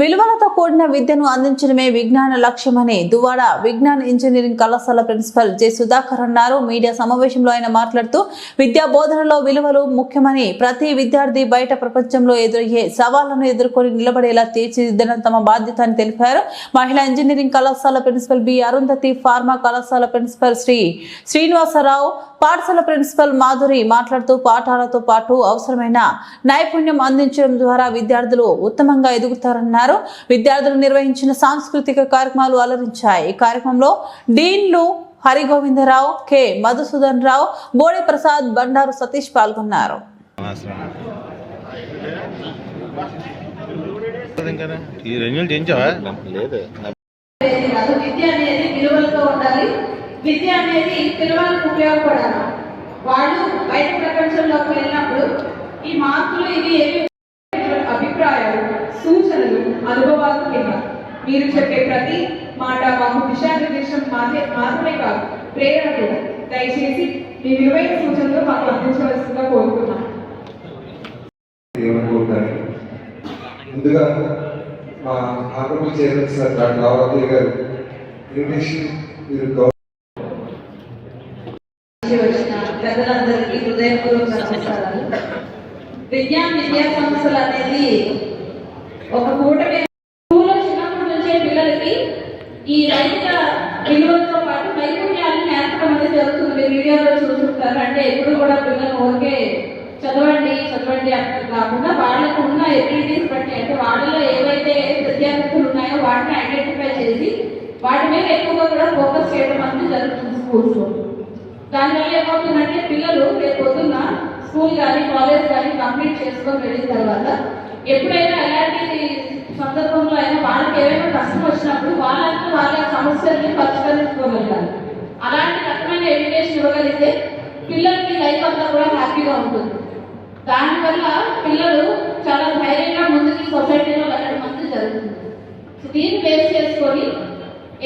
విలువలతో కూడిన విద్యను అందించడమే విజ్ఞాన లక్ష్యమని దువాడ విజ్ఞాన ఇంజనీరింగ్ కళాశాల ప్రిన్సిపల్ జె. సుధాకర్ అన్నారు. మీడియా సమావేశంలో ఆయన మాట్లాడుతూ విద్యా బోధనలో విలువలు ముఖ్యమని ప్రతి విద్యార్థి బయట ప్రపంచంలో ఎదురయ్యే సవాళ్ళను ఎదుర్కొని నిలబడేలా తీర్చిదిద్దడం తమ బాధ్యత అని తెలిపారు. మహిళా ఇంజనీరింగ్ కళాశాల ప్రిన్సిపల్ బి. అరుంధతి ఫార్మా కళాశాల ప్రిన్సిపల్ శ్రీ శ్రీనివాసరావు పాఠశాల ప్రిన్సిపల్ మాధురి మాట్లాడుతూ పాఠాలతో పాటు అవసరమైన నైపుణ్యం అందించడం ద్వారా విద్యార్థులు ఉత్తమంగా ఎదుగుతారన్నారు. విద్యార్థులు నిర్వహించిన సాంస్కృతిక కార్యక్రమాలు అలరించాయి. ఈ కార్యక్రమంలో డీన్లు హరిగోవిందరావు కె. మధుసూదన్ రావు బోడే ప్రసాద్ బండారు సతీష్ పాల్గొన్నారు. విద్య అనేది విలువలతో ఉండాలి. విద్య అనేది పిల్లలకు ఉపయోగపడాలి. వాళ్ళు బయట ప్రపంచంలోకి వెళ్ళినప్పుడు ఈ మార్కులు ఇవి ఏవి అభిప్రాయాలు సూచనలు అనుభవాలు కింద మీరు చెప్పే ప్రతి మాట మాకు దిశానిర్దేశం మాత్రమే మాత్రమే కాదు ప్రేరణ కూడా దయచేసి మీ విలువైన సూచనలు మాకు అందించవలసిందిగా కోరుతున్నాం. ముందుగా మా Andhra Pradesh chairman sir doctor Ravati garu మీరు పెద్దలందరికీ హృదయపూర్వక నమస్కారాలు. విజ్ఞాన విద్యా సంస్థలు అనేది ఒక కూటమి స్కూల్లో చిన్నప్పటి నుంచే పిల్లలకి ఈ నైతిక విలువలతో పాటు నైపుణ్యాలను నేర్పడం అనేది జరుగుతుంది మీరు వీడియోలో చూస్తుంటారు అంటే ఎప్పుడు కూడా పిల్లలు ఓకే. చదవండి చదవండి అట్లా కాకుండా వాళ్ళకు ఉన్న ఎబిలిటీస్ బట్టి అంటే వాళ్ళలో ఏవైతే ప్రత్యేకతలు ఉన్నాయో వాటిని ఐడెంటిఫై చేసి వాటి మీద ఎక్కువగా కూడా ఫోకస్ చేయడం అనేది జరుగుతుంది స్కూల్స్ దానివల్ల ఏమవుతుందంటే పిల్లలు రేపు పొద్దున్న స్కూల్ కానీ కాలేజ్ కానీ కంప్లీట్ చేసుకొని వెళ్ళిన తర్వాత ఎప్పుడైనా ఎలాంటి సందర్భంలో అయినా వాళ్ళకి ఏమైనా కష్టం వచ్చినప్పుడు వాళ్ళంతా వాళ్ళ సమస్యల్ని పరిష్కరించుకోగలగాలి. అలాంటి రకమైన ఎడ్యుకేషన్ ఇవ్వగలిగితే పిల్లలకి లైఫ్ అంతా కూడా హ్యాపీగా ఉంటుంది. దానివల్ల పిల్లలు చాలా ధైర్యంగా ముందుకి సొసైటీలో వెళ్ళడం అనేది జరుగుతుంది. సో దీన్ని బేస్ చేసుకొని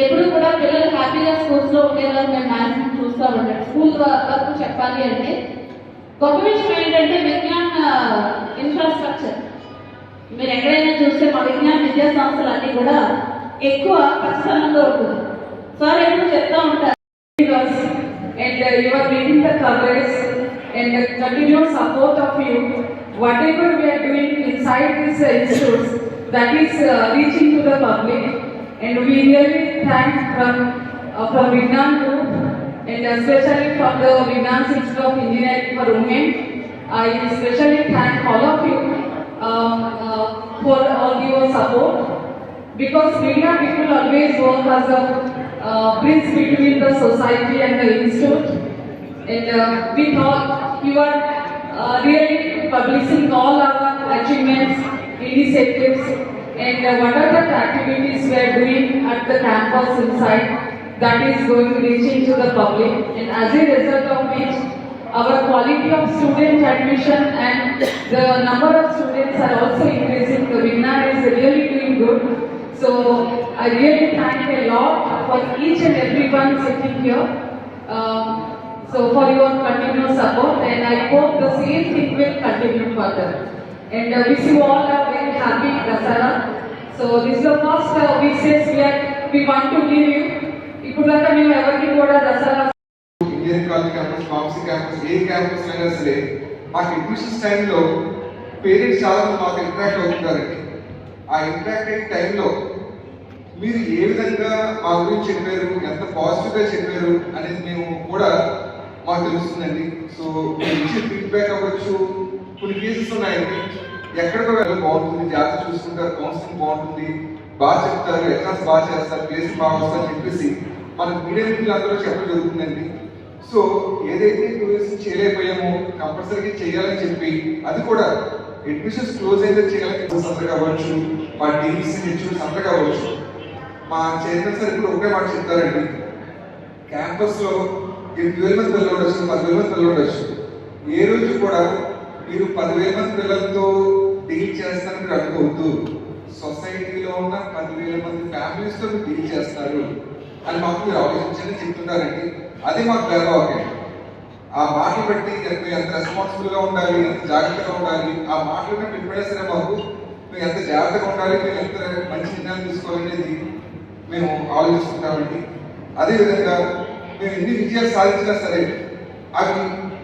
ఎప్పుడు కూడా పిల్లలు హ్యాపీగా స్కూల్స్లో ఉండేలా మేము మ్యాక్సిమం చూస్తూ ఉంటాం. స్కూల్ వరకు చెప్పాలి అంటే గొప్ప విషయం ఏంటంటే విజ్ఞాన ఇన్ఫ్రాస్ట్రక్చర్ మీరు ఎక్కడైనా చూస్తే మా విజ్ఞాన విద్యా సంస్థలు అన్ని కూడా ఎక్కువ పచ్చదనంలో ఉంటుంది. సార్ ఎప్పుడు చెప్తా ఉంటారు? And uh, you are meeting the coverage and the continuous support of you. Whatever we are doing inside these uh, institutes, that is uh, reaching to the public. And we really thank from uh, from Vignan Group and especially from the Vignan Institute of Engineering for Women. I especially thank all of you um, uh, for all your support because media people always work as a uh, bridge between the society and the institute. And uh, we thought you are uh, really publishing all our achievements, initiatives, and uh, what are the activities we are doing at the campus inside that is going to reaching to the public. And as a result of which, our quality of student admission and the number of students are also increasing. The Vignan is really doing good. So I really thank a lot for each and everyone sitting here. Um, so for your continuous support and I hope the same thing will continue further. And uh, wish you all a very happy Dasara. So this is the first uh, wishes we, are, we want to give you. ఇప్పుడు దాకా మేము ఎవరికి కూడా Dasara engineering college campus pharmacy campus ఏ campus అయినా సరే మాకు admissions టైంలో parents చాలా మాకు ఇంట్రాక్ట్ అవుతుంటారండి ఆ ఇంట్రాక్ట్ అయిన టైంలో మీరు ఏ విధంగా మా గురించి చెప్పారు? ఎంత పాజిటివ్గా చెప్పారు? అనేది మేము కూడా మాకు తెలుస్తుందండి. సో మీరు ఇచ్చే ఫీడ్బ్యాక్ అవ్వచ్చు. కొన్ని కేసెస్ ఉన్నాయండి. ఎక్కడికో వెళ్ళి బాగుంటుంది. జాగ్రత్త చూసుకుంటారు. కౌన్సిలింగ్ బాగుంటుంది. బాగా చెప్తారు. ఎగ్జామ్స్ బాగా చేస్తారు. ప్లేస్ బాగా వస్తారని చెప్పేసి మన మీడియా అందరూ చెప్పడం జరుగుతుందండి. సో ఏదైతే టూరిజం చేయలేకపోయామో కంపల్సరీగా చేయాలని చెప్పి అది కూడా అడ్మిషన్స్ క్లోజ్ అయితే చేయాలని సంతగా అవ్వచ్చు. మా టీమ్స్ ఇన్స్టిట్యూట్స్ అవ్వచ్చు. మా చైర్మన్ సార్ ఇప్పుడు ఒకే మాట చెప్తారండి. క్యాంపస్లో ఎనిమిది వేల మంది పిల్లలు ఉండొచ్చు పదివేల మంది పిల్లలు ఉండొచ్చు. ఏ రోజు కూడా మీరు పదివేల మంది పిల్లలతో డీల్ చేస్తారని మీరు అనుకోవద్దు. సొసైటీలో ఉన్న పదివేల మంది ఫ్యామిలీస్తో మీరు డీల్ చేస్తారు అని మాకు మీరు ఆలోచించని చెప్తున్నారండి. అది మాకు గర్వం ఆ మాటలు బట్టి మీరు ఎంత రెస్పాన్సిబుల్గా ఉండాలి ఎంత జాగ్రత్తగా ఉండాలి ఆ మాటలు మేము సరే మాకు మేము ఎంత జాగ్రత్తగా ఉండాలి మేము ఎంత మంచి నిర్ణయాలు తీసుకోవాలనేది మేము ఆలోచిస్తున్నామండి అదేవిధంగా మేము ఎన్ని విజయాలు సాధించినా సరే అవి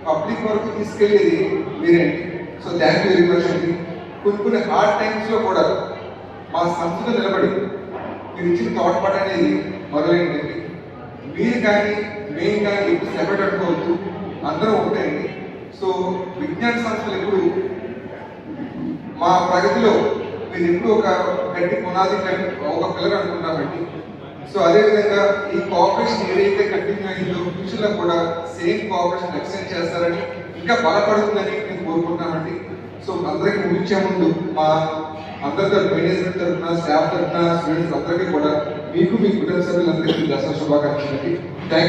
పబ్లిక్ వరకు తీసుకెళ్ళేది మీరేంటి so thank you very much అండి. కొన్ని కొన్ని హార్డ్ టైమ్స్లో కూడా మా సంస్థ నిలబడి మీరు ఇచ్చిన తోడ్పాటు అనేది మొదలైందండి మీరు కానీ మేము కానీ ఎప్పుడు సెపరేట్ అనుకోవద్దు. అందరూ ఒకటండి సో విజ్ఞాన సంస్థలు ఎప్పుడు మా ప్రగతిలో మీరు ఎప్పుడు ఒక గట్టి పునాది ఒక పిల్లర్ అనుకుంటామండి సో అదేవిధంగా ఈ కోఆపరేషన్ ఏదైతే కంటిన్యూ అయిందో ఫ్యూచర్లో కూడా సేమ్ కోఆపరేషన్ ఎక్స్టెండ్ చేస్తారని ఇంకా బలపడుతుందని మేము కోరుకుంటున్నామండి సో అందరికీ ముగించే ముందు మా అందరి తరఫున మేనేజ్మెంట్ తరఫున స్టాఫ్ తరఫున స్టూడెంట్స్ అందరికీ కూడా మీకు మీ కుటుంబ సభ్యులందరికీ దసరా శుభాకాంక్షలు థ్యాంక్